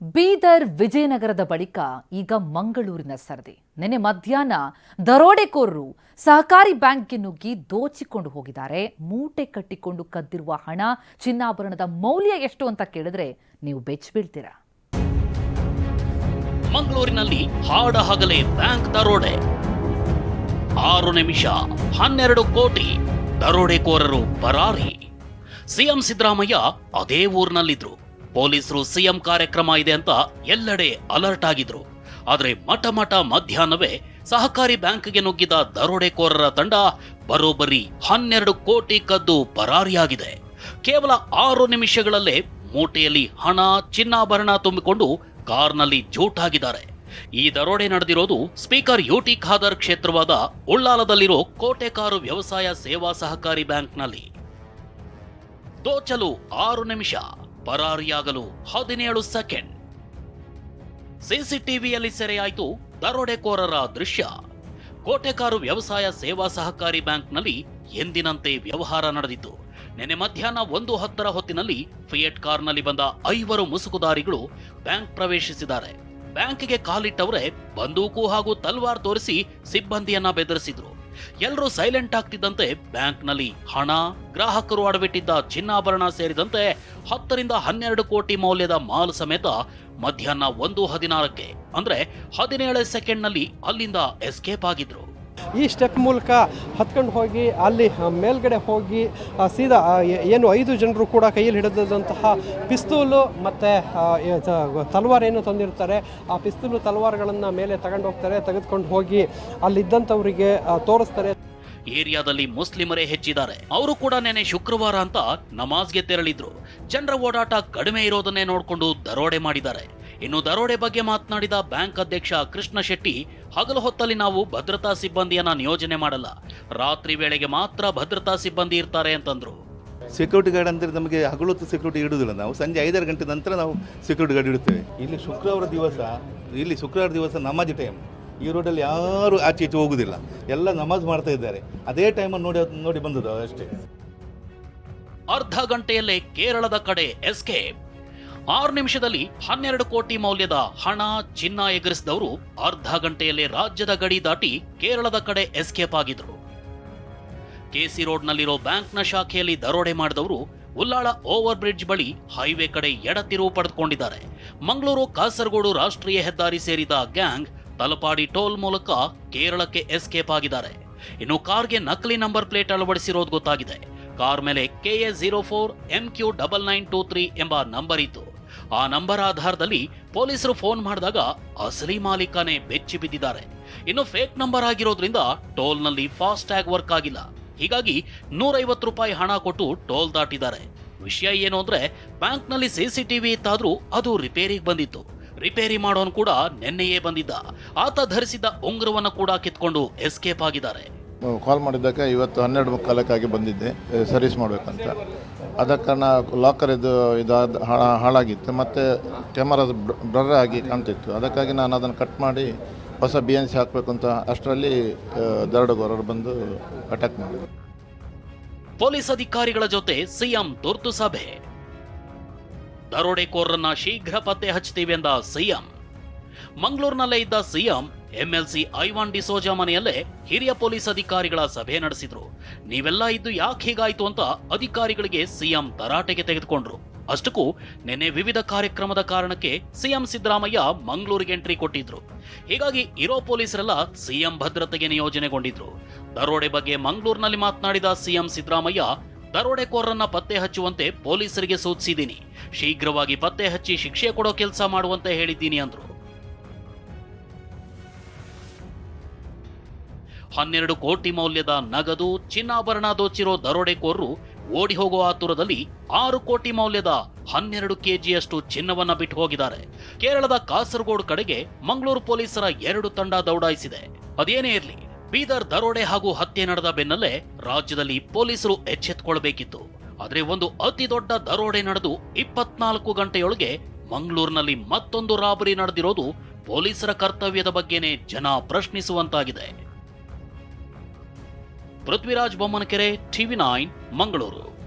ಬೀದರ್ ವಿಜಯನಗರದ ಬಳಿಕ ಈಗ ಮಂಗಳೂರಿನ ಸರದಿ. ನಿನ್ನೆ ಮಧ್ಯಾಹ್ನ ದರೋಡೆಕೋರರು ಸಹಕಾರಿ ಬ್ಯಾಂಕ್ಗೆ ನುಗ್ಗಿ ದೋಚಿಕೊಂಡು ಹೋಗಿದ್ದಾರೆ. ಮೂಟೆ ಕಟ್ಟಿಕೊಂಡು ಕದ್ದಿರುವ ಹಣ, ಚಿನ್ನಾಭರಣದ ಮೌಲ್ಯ ಎಷ್ಟು ಅಂತ ಕೇಳಿದ್ರೆ ನೀವು ಬೆಚ್ಚ ಬೀಳ್ತೀರಾ ಮಂಗಳೂರಿನಲ್ಲಿ ಹಾಡ ಹಗಲೇ ಬ್ಯಾಂಕ್ ದರೋಡೆ. ಆರು ನಿಮಿಷ ಹನ್ನೆರಡು ಕೋಟಿ ದರೋಡೆಕೋರರು ಪರಾರಿ. ಸಿಎಂ ಸಿದ್ದರಾಮಯ್ಯ ಅದೇ ಊರಿನಲ್ಲಿದ್ರು. ಪೊಲೀಸರು ಸಿಎಂ ಕಾರ್ಯಕ್ರಮ ಇದೆ ಅಂತ ಎಲ್ಲೆಡೆ ಅಲರ್ಟ್ ಆಗಿದ್ರು. ಆದರೆ ಮಠ ಮಠ ಮಧ್ಯಾಹ್ನವೇ ಸಹಕಾರಿ ಬ್ಯಾಂಕ್ಗೆ ನುಗ್ಗಿದ ದರೋಡೆಕೋರರ ತಂಡ ಬರೋಬ್ಬರಿ ಹನ್ನೆರಡು ಕೋಟಿ ಕದ್ದು ಪರಾರಿಯಾಗಿದೆ. ಕೇವಲ ಆರು ನಿಮಿಷಗಳಲ್ಲೇ ಮೂಟೆಯಲ್ಲಿ ಹಣ, ಚಿನ್ನಾಭರಣ ತುಂಬಿಕೊಂಡು ಕಾರ್ನಲ್ಲಿ ಜೂಟಾಗಿದ್ದಾರೆ. ಈ ದರೋಡೆ ನಡೆದಿರೋದು ಸ್ಪೀಕರ್ ಯುಟಿ ಖಾದರ್ ಕ್ಷೇತ್ರವಾದ ಉಳ್ಳಾಲದಲ್ಲಿರೋ ಕೋಟೆಕಾರು ವ್ಯವಸಾಯ ಸೇವಾ ಸಹಕಾರಿ ಬ್ಯಾಂಕ್ನಲ್ಲಿ. ದೋಚಲು ಆರು ನಿಮಿಷ. ಪರಾರಿಯಾಗಲು ಹದಿನೇಳು ಸೆಕೆಂಡ್. ಸಿಸಿಟಿವಿಯಲ್ಲಿ ಸೆರೆಯಾಯಿತು ದರೋಡೆಕೋರರ ದೃಶ್ಯ. ಕೋಟೆಕಾರು ವ್ಯವಸಾಯ ಸೇವಾ ಸಹಕಾರಿ ಬ್ಯಾಂಕ್ನಲ್ಲಿ ಎಂದಿನಂತೆ ವ್ಯವಹಾರ ನಡೆದಿತ್ತು. ನಿನ್ನೆ ಮಧ್ಯಾಹ್ನ ಒಂದು ಹತ್ತರ ಹೊತ್ತಿನಲ್ಲಿ ಫಿಯೆಟ್ ಕಾರ್ನಲ್ಲಿ ಬಂದ ಐವರು ಮುಸುಕುದಾರಿಗಳು ಬ್ಯಾಂಕ್ ಪ್ರವೇಶಿಸಿದ್ದಾರೆ. ಬ್ಯಾಂಕ್ಗೆ ಕಾಲಿಟ್ಟವರೇ ಬಂದೂಕು ಹಾಗೂ ತಲ್ವಾರ್ ತೋರಿಸಿ ಸಿಬ್ಬಂದಿಯನ್ನ ಬೆದರಿಸಿದ್ರು. ಎಲ್ಲರೂ ಸೈಲೆಂಟ್ ಆಗ್ತಿದ್ದಂತೆ ಬ್ಯಾಂಕ್ನಲ್ಲಿ ಹಣ, ಗ್ರಾಹಕರು ಅಡವಿಟ್ಟಿದ್ದ ಚಿನ್ನಾಭರಣ ಸೇರಿದಂತೆ ಹತ್ತರಿಂದ ಹನ್ನೆರಡು ಕೋಟಿ ಮೌಲ್ಯದ ಮಾಲ್ ಸಮೇತ ಮಧ್ಯಾಹ್ನ ಒಂದು ಹದಿನಾರಕ್ಕೆ, ಅಂದ್ರೆ ಹದಿನೇಳು ಸೆಕೆಂಡ್ನಲ್ಲಿ ಅಲ್ಲಿಂದ ಎಸ್ಕೇಪ್ ಆಗಿದ್ರು. ಈ ಸ್ಟೆಪ್ ಮೂಲಕ ಹತ್ಕೊಂಡು ಹೋಗಿ ಅಲ್ಲಿ ಮೇಲ್ಗಡೆ ಹೋಗಿ ಸೀದಾ ಏನು ಐದು ಜನರು ಕೂಡ ಕೈಯಲ್ಲಿ ಹಿಡಿದಂತಹ ಪಿಸ್ತೂಲು ಮತ್ತು ತಲವಾರ್ ಏನು ತಂದಿರ್ತಾರೆ ಆ ಪಿಸ್ತೂಲು ತಲವಾರ್ಗಳನ್ನು ಮೇಲೆ ತಗೊಂಡು ಹೋಗ್ತಾರೆ, ತೆಗೆದುಕೊಂಡು ಹೋಗಿ ಅಲ್ಲಿದ್ದಂಥವರಿಗೆ ತೋರಿಸ್ತಾರೆ. ಏರಿಯಾದಲ್ಲಿ ಮುಸ್ಲಿಮರೇ ಹೆಚ್ಚಿದ್ದಾರೆ. ಅವರು ಕೂಡ ನೆನೆ ಶುಕ್ರವಾರ ಅಂತ ನಮಾಜ್ಗೆ ತೆರಳಿದ್ರು. ಜನರ ಓಡಾಟ ಕಡಿಮೆ ಇರೋದನ್ನೇ ನೋಡಿಕೊಂಡು ದರೋಡೆ ಮಾಡಿದ್ದಾರೆ. ಇನ್ನು ದರೋಡೆ ಬಗ್ಗೆ ಮಾತನಾಡಿದ ಬ್ಯಾಂಕ್ ಅಧ್ಯಕ್ಷ ಕೃಷ್ಣ ಶೆಟ್ಟಿ ಹಗಲು ಹೊತ್ತಲ್ಲಿ ನಾವು ಭದ್ರತಾ ಸಿಬ್ಬಂದಿಯನ್ನ ನಿಯೋಜನೆ ಮಾಡಲ್ಲ. ರಾತ್ರಿ ವೇಳೆಗೆ ಮಾತ್ರ ಭದ್ರತಾ ಸಿಬ್ಬಂದಿ ಇರ್ತಾರೆ ಅಂತಂದ್ರು. ಸೆಕ್ಯೂರಿಟಿ ಗಾರ್ಡ್ ಅಂದರೆ ನಮಗೆ ಹಗಲೊತ್ತು ಸೆಕ್ಯೂರಿಟಿ ಇಡುವುದಿಲ್ಲ ನಾವು. ಸಂಜೆ ಐದಾರು ಗಂಟೆ ನಂತರ ನಾವು ಸೆಕ್ಯೂರಿಟಿ ಗಾರ್ಡ್ ಇಡುತ್ತೇವೆ ಇಲ್ಲಿ ಶುಕ್ರವಾರ ದಿವಸ ಇಲ್ಲಿ ಶುಕ್ರವಾರ ದಿವಸ ನಮಾಜ್ ಟೈಮ್ ಈ ರೋಡಲ್ಲಿ ಯಾರು ಆಚೆ ಈಚೆ ಹೋಗುದಿಲ್ಲ. ಎಲ್ಲ ನಮಾಜ್ ಮಾಡ್ತಾ ಇದ್ದಾರೆ. ಅದೇ ಟೈಮ್ ನೋಡಿ ನೋಡಿ ಬಂದದ್ದು ಅಷ್ಟೇ. ಅರ್ಧ ಗಂಟೆಯಲ್ಲೇ ಕೇರಳದ ಕಡೆ ಎಸ್ಕೇಪ್ ಆರು ನಿಮಿಷದಲ್ಲಿ ಹನ್ನೆರಡು ಕೋಟಿ ಮೌಲ್ಯದ ಹಣ ಚಿನ್ನ ಎಗರಿಸಿದವರು ಅರ್ಧ ಗಂಟೆಯಲ್ಲೇ ರಾಜ್ಯದ ಗಡಿ ದಾಟಿ ಕೇರಳದ ಕಡೆ ಎಸ್ಕೇಪ್ ಆಗಿದ್ರು. ಕೆಸಿ ರೋಡ್ನಲ್ಲಿರೋ ಬ್ಯಾಂಕ್ನ ಶಾಖೆಯಲ್ಲಿ ದರೋಡೆ ಮಾಡಿದವರು ಉಲ್ಲಾಳ ಓವರ್ ಬ್ರಿಡ್ಜ್ ಬಳಿ ಹೈವೇ ಕಡೆ ಎಡತಿರುವು ಪಡೆದುಕೊಂಡಿದ್ದಾರೆ. ಮಂಗಳೂರು, ಕಾಸರಗೋಡು ರಾಷ್ಟ್ರೀಯ ಹೆದ್ದಾರಿ ಸೇರಿದ ಗ್ಯಾಂಗ್ ತಲಪಾಡಿ ಟೋಲ್ ಮೂಲಕ ಕೇರಳಕ್ಕೆ ಎಸ್ಕೇಪ್ ಆಗಿದ್ದಾರೆ. ಇನ್ನು ಕಾರ್ಗೆ ನಕಲಿ ನಂಬರ್ ಪ್ಲೇಟ್ ಅಳವಡಿಸಿರೋದು ಗೊತ್ತಾಗಿದೆ. ಕಾರ್ ಮೇಲೆ KA zero four M Q double nine two three ಎಂಬ ನಂಬರ್ ಇತ್ತು. ಆ ನಂಬರ್ ಆಧಾರದಲ್ಲಿ ಪೊಲೀಸರು ಫೋನ್ ಮಾಡಿದಾಗ ಅಸಲಿ ಮಾಲೀಕನೇ ಬೆಚ್ಚಿ ಬಿದ್ದಿದ್ದಾರೆ. ಇನ್ನು ಫೇಕ್ ನಂಬರ್ ಆಗಿರೋದ್ರಿಂದ ಟೋಲ್ನಲ್ಲಿ ಫಾಸ್ಟ್ ಟ್ಯಾಗ್ ವರ್ಕ್ ಆಗಿಲ್ಲ. ಹೀಗಾಗಿ ನೂರೈವತ್ತು ರೂಪಾಯಿ ಹಣ ಕೊಟ್ಟು ಟೋಲ್ ದಾಟಿದ್ದಾರೆ. ವಿಷಯ ಏನು ಅಂದ್ರೆ ಬ್ಯಾಂಕ್ನಲ್ಲಿ ಸಿಸಿಟಿವಿ ಇತ್ತಾದ್ರೂ ಅದು ರಿಪೇರಿಗೆ ಬಂದಿತ್ತು. ರಿಪೇರಿ ಮಾಡೋನು ಕೂಡ ನಿನ್ನೆಯೇ ಬಂದಿದ್ದ. ಆತ ಧರಿಸಿದ್ದ ಉಂಗ್ರವನ್ನ ಕೂಡ ಕಿತ್ಕೊಂಡು ಎಸ್ಕೇಪ್ ಆಗಿದ್ದಾರೆ. ಕಾಲ್ ಮಾಡಿದ್ದಕ್ಕೆ ಇವತ್ತು ಹನ್ನೆರಡು ಮುಕ್ಕಾಲಕ್ಕಾಗಿ ಬಂದಿದ್ದೆ. ಸರ್ವಿಸ್ ಮಾಡಬೇಕಂತ. ಅದಕ್ಕೆ ಕಾರಣ ಲಾಕರ್ ಇದು ಇದಾದ ಹಾಳಾಗಿತ್ತು. ಮತ್ತು ಕ್ಯಾಮರಾದ ಬ್ರರ್ ಆಗಿ ಕಾಣ್ತಿತ್ತು. ಅದಕ್ಕಾಗಿ ನಾನು ಅದನ್ನು ಕಟ್ ಮಾಡಿ ಹೊಸ ಬಿ ಎನ್ ಸಿ ಹಾಕಬೇಕು ಅಂತ ಅಷ್ಟರಲ್ಲಿ ದರೋಡೆಗೋರರು ಬಂದು ಅಟ್ಯಾಕ್ ಮಾಡಿದರು. ಪೊಲೀಸ್ ಅಧಿಕಾರಿಗಳ ಜೊತೆ ಸಿಎಂ ತುರ್ತು ಸಭೆ. ದರೋಡೆಕೋರರನ್ನ ಶೀಘ್ರ ಪತ್ತೆ ಹಚ್ತೀವಿ ಎಂದ ಸಿಎಂ. ಮಂಗಳೂರಿನಲ್ಲೇ ಇದ್ದ ಸಿಎಂ ಎಂಎಲ್ಸಿ ಐವಾನ್ ಡಿಸೋಜಾ ಮನೆಯಲ್ಲೇ ಹಿರಿಯ ಪೊಲೀಸ್ ಅಧಿಕಾರಿಗಳ ಸಭೆ ನಡೆಸಿದ್ರು. ನೀವೆಲ್ಲ ಇದ್ದು ಯಾಕೆ ಹೀಗಾಯ್ತು ಅಂತ ಅಧಿಕಾರಿಗಳಿಗೆ ಸಿಎಂ ತರಾಟೆಗೆ ತೆಗೆದುಕೊಂಡ್ರು. ಅಷ್ಟಕ್ಕೂ ನಿನ್ನೆ ವಿವಿಧ ಕಾರ್ಯಕ್ರಮದ ಕಾರಣಕ್ಕೆ ಸಿಎಂ ಸಿದ್ದರಾಮಯ್ಯ ಮಂಗಳೂರಿಗೆ ಎಂಟ್ರಿ ಕೊಟ್ಟಿದ್ರು. ಹೀಗಾಗಿ ಇರೋ ಪೊಲೀಸರೆಲ್ಲ ಸಿಎಂ ಭದ್ರತೆಗೆ ನಿಯೋಜನೆಗೊಂಡಿದ್ರು. ದರೋಡೆ ಬಗ್ಗೆ ಮಂಗಳೂರಿನಲ್ಲಿ ಮಾತನಾಡಿದ ಸಿಎಂ ಸಿದ್ದರಾಮಯ್ಯ ದರೋಡೆಕೋರರನ್ನ ಪತ್ತೆ ಹಚ್ಚುವಂತೆ ಪೊಲೀಸರಿಗೆ ಸೂಚಿಸಿದ್ದೀನಿ ಶೀಘ್ರವಾಗಿ ಪತ್ತೆ ಹಚ್ಚಿ ಶಿಕ್ಷೆ ಕೊಡೋ ಕೆಲಸ ಮಾಡುವಂತೆ ಹೇಳಿದ್ದೀನಿ ಅಂದ್ರು. ಹನ್ನೆರಡು ಕೋಟಿ ಮೌಲ್ಯದ ನಗದು, ಚಿನ್ನಾಭರಣ ದೋಚಿರೋ ದರೋಡೆಕೋರರು ಓಡಿ ಹೋಗುವ ಆತುರದಲ್ಲಿ ಆರು ಕೋಟಿ ಮೌಲ್ಯದ ಹನ್ನೆರಡು ಕೆಜಿಯಷ್ಟು ಚಿನ್ನವನ್ನ ಬಿಟ್ಟು ಹೋಗಿದ್ದಾರೆ. ಕೇರಳದ ಕಾಸರಗೋಡು ಕಡೆಗೆ ಮಂಗಳೂರು ಪೊಲೀಸರ ಎರಡು ತಂಡ ದೌಡಾಯಿಸಿದೆ. ಅದೇನೇ ಇರಲಿ, ಬೀದರ್ ದರೋಡೆ ಹಾಗೂ ಹತ್ಯೆ ನಡೆದ ಬೆನ್ನಲ್ಲೇ ರಾಜ್ಯದಲ್ಲಿ ಪೊಲೀಸರು ಎಚ್ಚೆತ್ತುಕೊಳ್ಬೇಕಿತ್ತು ಆದರೆ ಒಂದು ಅತಿ ದೊಡ್ಡ ದರೋಡೆ ನಡೆದು ಇಪ್ಪತ್ನಾಲ್ಕು ಗಂಟೆಯೊಳಗೆ ಮಂಗಳೂರಿನಲ್ಲಿ ಮತ್ತೊಂದು ರಾಬರಿ ನಡೆದಿರೋದು ಪೊಲೀಸರ ಕರ್ತವ್ಯದ ಬಗ್ಗೆನೇ ಜನ ಪ್ರಶ್ನಿಸುವಂತಾಗಿದೆ. Prithviraj Bommanakere TV nine Mangaluru.